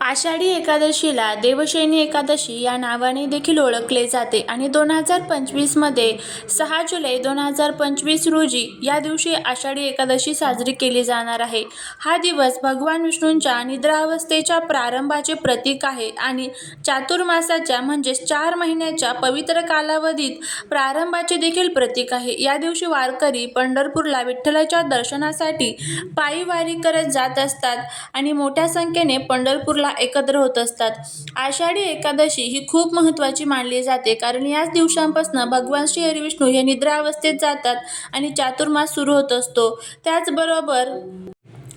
आषाढी एकादशीला देवशयनी एकादशी या नावाने देखील ओळखले जाते आणि दोन हजार पंचवीसमध्ये सहा जुलै दोन हजार पंचवीस रोजी या दिवशी आषाढी एकादशी साजरी केली जाणार आहे. हा दिवस भगवान विष्णूंच्या निद्रावस्थेच्या प्रारंभाचे प्रतीक आहे आणि चातुर्मासाच्या म्हणजेच चार महिन्याच्या पवित्र कालावधीत प्रारंभाचे देखील प्रतीक आहे. या दिवशी वारकरी पंढरपूरला विठ्ठलाच्या दर्शनासाठी पायी वारी करत जात असतात आणि मोठ्या संख्येने पंढरपूरला एकत्र होत असतात. आषाढी एकादशी ही खूप महत्त्वाची मानली जाते कारण याच दिवसांपासून भगवान श्री हरिविष्णू हे निद्रावस्थेत जातात आणि चातुर्मास सुरू होत असतो. त्याचबरोबर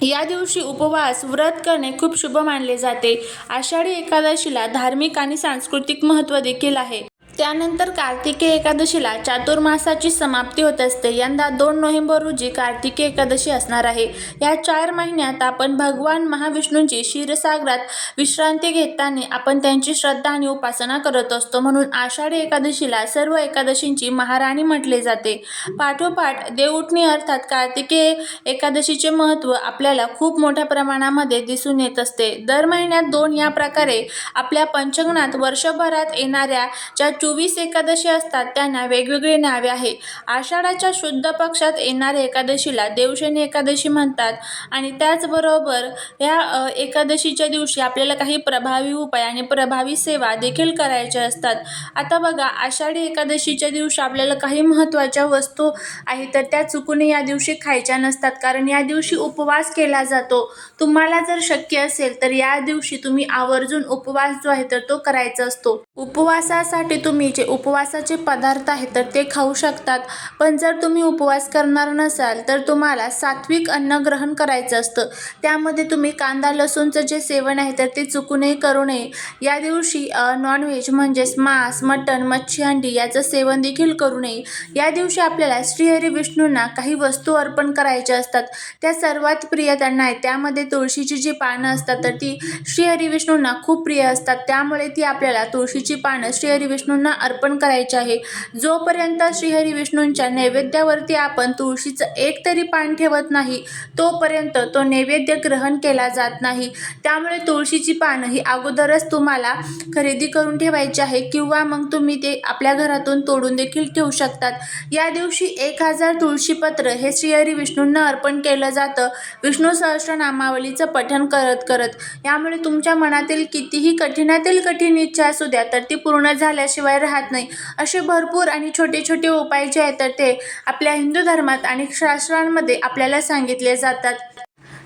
या दिवशी उपवास व्रत करणे खूप शुभ मानले जाते. आषाढी एकादशीला धार्मिक आणि सांस्कृतिक महत्त्व देखील आहे. त्यानंतर कार्तिकी एकादशीला चातुर्मासाची समाप्ती होत असते. यंदा दोन नोव्हेंबर रोजी कार्तिकी एकादशी असणार आहे. या चार महिन्यात आपण भगवान महाविष्णूंची क्षीरसागरात विश्रांती घेताना आपण त्यांची श्रद्धा आणि उपासना करत असतो. म्हणून आषाढी एकादशीला सर्व एकादशींची महाराणी म्हटले जाते. पाठोपाठ देवउठणी अर्थात कार्तिकी एकादशीचे महत्त्व आपल्याला खूप मोठ्या प्रमाणामध्ये दिसून येत असते. दर महिन्यात दोन या प्रकारे आपल्या पंचगणात वर्षभरात येणाऱ्या ज्या चोवीस एकादशी असतात त्यांना वेगवेगळे नावे आहे आषाढाच्या शुद्ध पक्षात येणाऱ्या एकादशीला देवशनी एकादशी म्हणतात आणि त्याचबरोबर या एकादशीच्या दिवशी आपल्याला काही प्रभावी उपाय आणि प्रभावी सेवा देखील करायच्या असतात. आता बघा आषाढी एकादशीच्या दिवशी आपल्याला काही महत्त्वाच्या वस्तू आहेत तर त्या चुकून या दिवशी खायच्या नसतात कारण या दिवशी उपवास केला जातो. तुम्हाला जर शक्य असेल तर या दिवशी तुम्ही आवर्जून उपवास जो आहे तर तो करायचा असतो. उपवासासाठी तुम्ही जे उपवासाचे पदार्थ आहेत तर ते खाऊ शकतात. पण जर तुम्ही उपवास करणार नसाल तर तुम्हाला सात्विक अन्न ग्रहण करायचं असतं. त्यामध्ये तुम्ही कांदा लसूणचं जे सेवन आहे तर ते चुकूनही करू नये. या दिवशी नॉनव्हेज म्हणजेच मांस मटण मच्छी अंडी याचं सेवन देखील करू नये. या दिवशी आपल्याला श्रीहरी विष्णूंना काही वस्तू अर्पण करायच्या असतात. त्या सर्वात प्रिय त्यांना आहे त्यामध्ये तुळशीची जी पानं असतात तर ती श्रीहरी विष्णूंना खूप प्रिय असतात. त्यामुळे ती आपल्याला तुळशीची पानं श्रीहरी विष्णूंना अर्पण करायचे आहे. जोपर्यंत श्रीहरी विष्णूंच्या नैवेद्यावरती आपण तुळशीचं एक तरी पान ठेवत नाही तोपर्यंत तो नैवेद्य ग्रहण केला जात नाही. त्यामुळे तुळशीची पानं ही अगोदरच तुम्हाला खरेदी करून ठेवायची आहे किंवा मग तुम्ही ते आपल्या घरातून तोडून देखील ठेवू शकतात. या दिवशी एक हजार तुळशीपत्र हे श्रीहरी विष्णूंना अर्पण केलं जातं. विष्णू सहस्रनामावलीचं पठण करत करत. यामुळे तुमच्या मनातील कितीही कठीणातील कठीण इच्छा असू द्या तर ती पूर्ण झाल्याशिवाय राहत नाही. असे भरपूर आणि छोटे छोटे उपाय जे आहेत तर ते आपल्या हिंदू धर्मात आणि शास्त्रांमध्ये आपल्याला सांगितले जातात.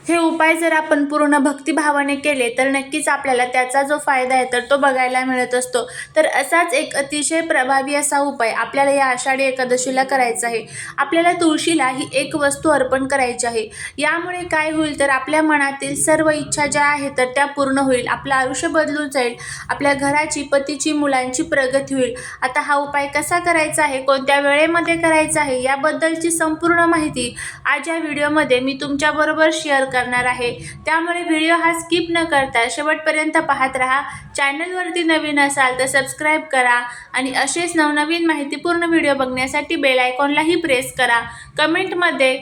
हे उपाय जर आपण पूर्ण भक्तिभावाने केले तर नक्कीच आपल्याला त्याचा जो फायदा आहे तर तो बघायला मिळत असतो. तर असाच एक अतिशय प्रभावी असा उपाय आपल्याला या आषाढी एकादशीला करायचा आहे. आपल्याला तुळशीला ही एक वस्तू अर्पण करायची आहे. यामुळे काय होईल तर आपल्या मनातील सर्व इच्छा ज्या आहेत तर त्या पूर्ण होईल. आपलं आयुष्य बदलून जाईल. आपल्या घराची पतीची मुलांची प्रगती होईल. आता हा उपाय कसा करायचा आहे कोणत्या वेळेमध्ये करायचा आहे याबद्दलची संपूर्ण माहिती आज या व्हिडिओमध्ये मी तुमच्याबरोबर शेअर करणार आहे. त्यामुळे व्हिडिओ हा स्किप न करता शेवटपर्यंत पाहत राहा. चॅनलवरती नवीन असाल तर सबस्क्राईब करा आणि असेच नवनवीन माहितीपूर्ण व्हिडिओ बघण्यासाठी बेल आयकॉनलाही प्रेस करा. कमेंटमध्ये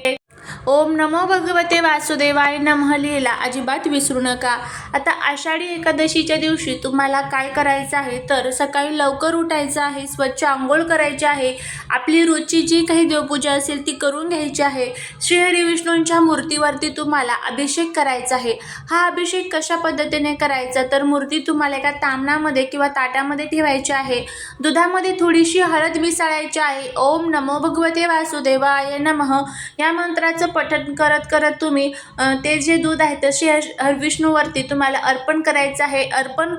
ओम नमो भगवते वासुदेवाय नमः लिहिला. अजिबात विसरू नका. आता आषाढी एकादशीच्या दिवशी तुम्हाला काय करायचं आहे? तर सकाळी लवकर उठायचं आहे स्वच्छ आंघोळ करायची आहे. आपली रोजची जी काही देवपूजा असेल ती करून घ्यायची आहे. श्रीहरी विष्णूंच्या मूर्तीवरती तुम्हाला अभिषेक करायचा आहे. हा अभिषेक कशा पद्धतीने करायचा? तर मूर्ती तुम्हाला एका तामणामध्ये किंवा ताटामध्ये ठेवायची आहे. दुधामध्ये थोडीशी हळद मिसळायची आहे. ओम नमो भगवते वासुदेवाय नमः. या मंत्राचं पठण करत करत तुम्ही ते जे दूध आहे ते श्री हर- विष्णूवरती तुम्हाला अर्पण करायचं आहे. अर्पण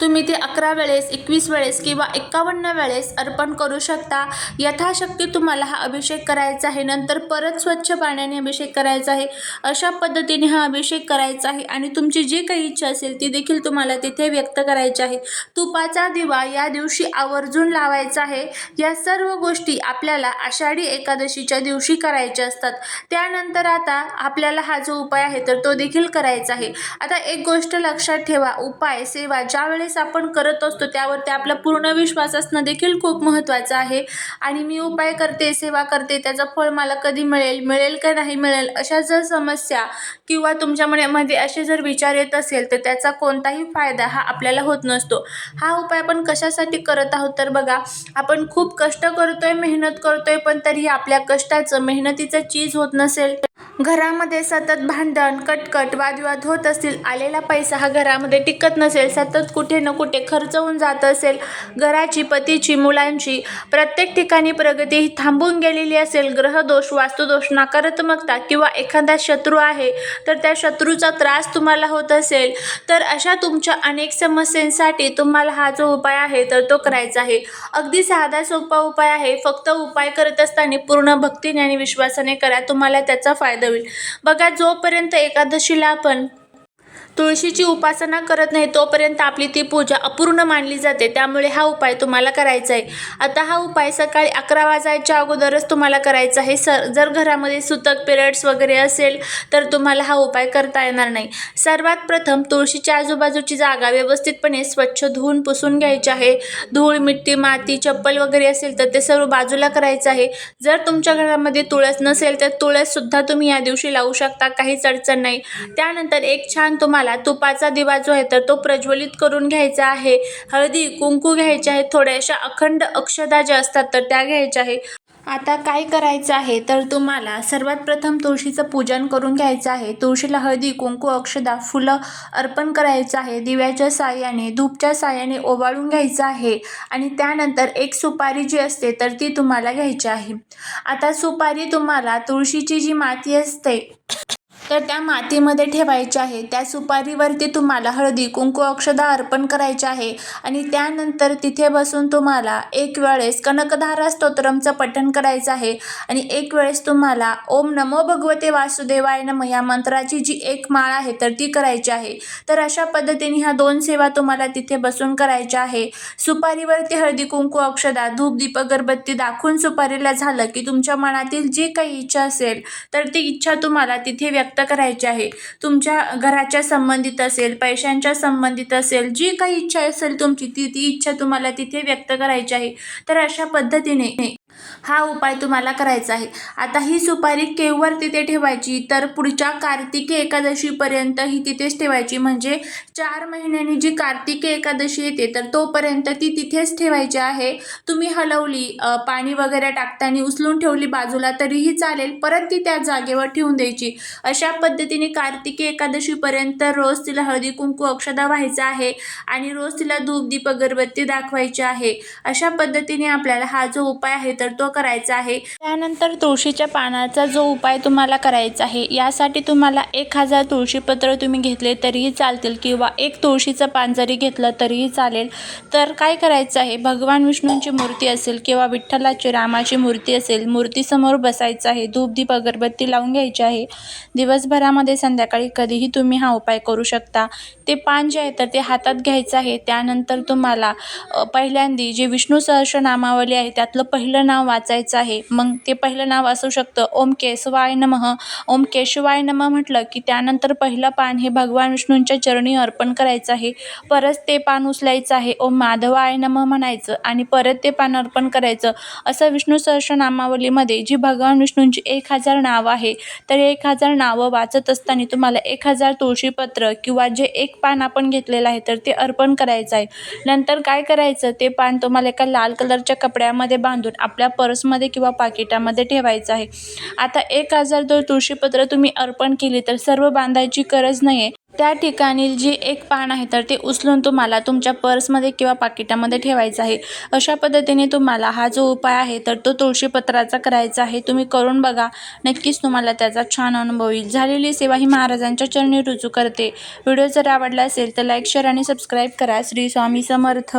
तुम्ही ते अकरा वेळेस एकवीस वेळेस किंवा एक्कावन्न वेळेस अर्पण करू शकता. यथाशक्ती तुम्हाला हा अभिषेक करायचा आहे. नंतर परत स्वच्छ पाण्याने अभिषेक करायचा आहे. अशा पद्धतीने हा अभिषेक करायचा आहे आणि तुमची जी काही इच्छा असेल ती देखील तुम्हाला तिथे व्यक्त करायची आहे. तुपाचा दिवा या दिवशी आवर्जून लावायचा आहे. या सर्व गोष्टी आपल्याला आषाढी एकादशीच्या दिवशी करायच्या असतात. त्यानंतर आता आपल्याला हा जो उपाय आहे तर तो देखील करायचा आहे. आता एक गोष्ट लक्षात ठेवा. उपाय सेवा ज्यावेळेस ज्यावेळेस आपण करत असतो त्यावरती आपला पूर्ण विश्वास असणं देखील खूप महत्त्वाचं आहे. आणि मी उपाय करते सेवा करते त्याचं फळ मला कधी मिळेल मिळेल का नाही मिळेल अशा जर समस्या किंवा तुमच्या मनामध्ये असे जर विचार येत असेल तर त्याचा कोणताही फायदा हा आपल्याला होत नसतो. हा उपाय आपण कशासाठी करत आहोत तर बघा आपण खूप कष्ट करतोय मेहनत करतोय पण तरी आपल्या कष्टाचं मेहनतीचं चीज होत नसेल घरामध्ये सतत भांडण कटकट वादविवाद होत असतील आलेला पैसा हा घरामध्ये टिकत नसेल सतत कुठे न कुठे खर्च होऊन जात असेल घराची पतीची मुलांची प्रत्येक ठिकाणी प्रगती ही थांबून गेलेली असेल ग्रहदोष वास्तुदोष नकारात्मकता किंवा एखादा शत्रू आहे तर त्या शत्रूचा त्रास तुम्हाला होत असेल तर अशा तुमच्या अनेक समस्यांसाठी तुम्हाला हा जो उपाय आहे तर तो करायचा आहे. अगदी साधा सोपा उपाय आहे फक्त उपाय करत असताना पूर्ण भक्तीने आणि विश्वासाने करा तुम्हाला त्याचा फायदा होईल. बघा जोपर्यंत एकादशीला आपण तुळशीची उपासना करत नाही तोपर्यंत आपली ती पूजा अपूर्ण मानली जाते. त्यामुळे हा उपाय तुम्हाला करायचा आहे. आता हा उपाय सकाळी अकरा वाजायच्या अगोदरच तुम्हाला करायचा आहे. सर जर घरामध्ये सुतक पिरियड्स वगैरे असेल तर तुम्हाला हा उपाय करता येणार नाही. सर्वात प्रथम तुळशीच्या आजूबाजूची जागा व्यवस्थितपणे स्वच्छ धुवून पुसून घ्यायची आहे. धूळ मिट्टी माती चप्पल वगैरे असेल तर ते सर्व बाजूला करायचं आहे. जर तुमच्या घरामध्ये तुळस नसेल तर तुळससुद्धा तुम्ही या दिवशी लावू शकता. काहीच अडचण नाही. त्यानंतर एक छान तुम्हाला तुपाचा दिवा जो आहे तर तो प्रज्वलित करून घ्यायचा आहे. हळदी कुंकू घ्यायचे आहे थोड्याशा अखंड अक्षदा ज्या असतात तर त्या घ्यायच्या आहे आता काय करायचं आहे तर तुम्हाला सर्वात प्रथम तुळशीचं पूजन करून घ्यायचं आहे. तुळशीला हळदी कुंकू अक्षदा फुलं अर्पण करायचं आहे. दिव्याच्या साह्याने धूपच्या साह्याने ओवाळून घ्यायचं आहे. आणि त्यानंतर एक सुपारी जी असते तर ती तुम्हाला घ्यायची आहे. आता सुपारी तुम्हाला तुळशीची जी माती असते तर त्या मातीमध्ये ठेवायच्या आहे. त्या सुपारीवरती तुम्हाला हळदी कुंकू अक्षदा अर्पण करायचे आहे. आणि त्यानंतर तिथे बसून तुम्हाला एक वेळेस कनकधारा स्तोत्रमचं पठण करायचं आहे. आणि एक वेळेस तुम्हाला ओम नमो भगवते वासुदेवाय नम या मंत्राची जी एक माळ आहे तर ती करायची आहे. तर अशा पद्धतीने ह्या दोन सेवा तुम्हाला तिथे बसून करायच्या आहे. सुपारीवरती हळदी कुंकू अक्षदा धूप दीप अगरबत्ती दाखवून सुपारीला झालं की तुमच्या मनातील जी काही इच्छा असेल तर ती इच्छा तुम्हाला तिथे व्यक्त व्यक्त करायची आहे. तुमच्या घराच्या संबंधित असेल पैशांच्या संबंधित असेल जी काही इच्छा असेल तुमची ती ती इच्छा तुम्हाला तिथे व्यक्त करायची आहे. तर अशा पद्धतीने हा उपाय तुम्हाला करायचा आहे. आता ही सुपारी केववर तिथे ठेवायची? तर पुढच्या कार्तिकी एकादशीपर्यंत ही तिथेच ठेवायची. म्हणजे चार महिन्यांनी जी कार्तिकी एकादशी येते तर तोपर्यंत ती तिथेच ठेवायची आहे. तुम्ही हलवली पाणी वगैरे टाकताना उचलून ठेवली बाजूला तरीही चालेल. परत ती त्या जागेवर ठेवून द्यायची. अशा पद्धतीने कार्तिकी एकादशीपर्यंत रोज तिला हळदी कुंकू अक्षदा व्हायचा आहे आणि रोज तिला धूप दीप अगरबत्ती दाखवायची आहे. अशा पद्धतीने आपल्याला हा जो उपाय आहे तर तो करायचा आहे. त्यानंतर तुळशीच्या पानाचा जो उपाय तुम्हाला करायचा आहे यासाठी तुम्हाला एक हजार तुळशीपत्र तुम्ही घेतले तरीही चालतील किंवा एक तुळशीचं पान जरी घेतलं तरीही चालेल. तर काय करायचं आहे? भगवान विष्णूंची मूर्ती असेल किंवा विठ्ठलाची रामाची मूर्ती असेल मूर्तीसमोर बसायचं आहे धूप दीप अगरबत्ती लावून घ्यायची आहे. दिवसभरामध्ये संध्याकाळी कधीही तुम्ही हा उपाय करू शकता. ते पान जे आहे तर ते हातात घ्यायचं आहे. त्यानंतर तुम्हाला पहिल्यांदी जे विष्णू सहस्रनामावली आहे त्यातलं पहिलं नाव नाव वाचायचं आहे. मग ते पहिलं नाव असू शकतं. ओम केशवाय नमः. ओम केशवाय नमः म्हटलं की त्यानंतर पहिलं पान हे भगवान विष्णूंच्या चरणी अर्पण करायचं आहे. परत ते पान उचलायचं आहे. ओम माधवाय नमः म्हणायचं आणि परत ते पान अर्पण करायचं. असं विष्णू सहस्रनामावलीमध्ये जी भगवान विष्णूंची एक हजार नावं आहे तर एक हजार नावं वाचत असताना तुम्हाला एक हजार तुळशीपत्र किंवा जे एक पान आपण घेतलेलं आहे तर ते अर्पण करायचं आहे. नंतर काय करायचं? ते पान तुम्हाला एका लाल कलरच्या कपड्यामध्ये बांधून आपल्या पर्समध्ये किंवा पाकिटामध्ये ठेवायचं आहे. आता एक हजार जर तुळशीपत्र तुम्ही अर्पण केली तर सर्व बांधायची गरज नाही आहे त्या ठिकाणी जी एक पान आहे तर ते उचलून तुम्हाला तुमच्या पर्समध्ये किंवा पाकिटामध्ये ठेवायचं आहे. अशा पद्धतीने तुम्हाला हा जो उपाय आहे तर तो तुळशीपत्राचा करायचा आहे. तुम्ही करून बघा. नक्कीच तुम्हाला त्याचा छान अनुभव येईल. झालेली सेवा ही महाराजांच्या चरणी रुजू करते. व्हिडिओ जर आवडला असेल तर लाईक शेअर आणि सबस्क्राईब करा. श्री स्वामी समर्थ.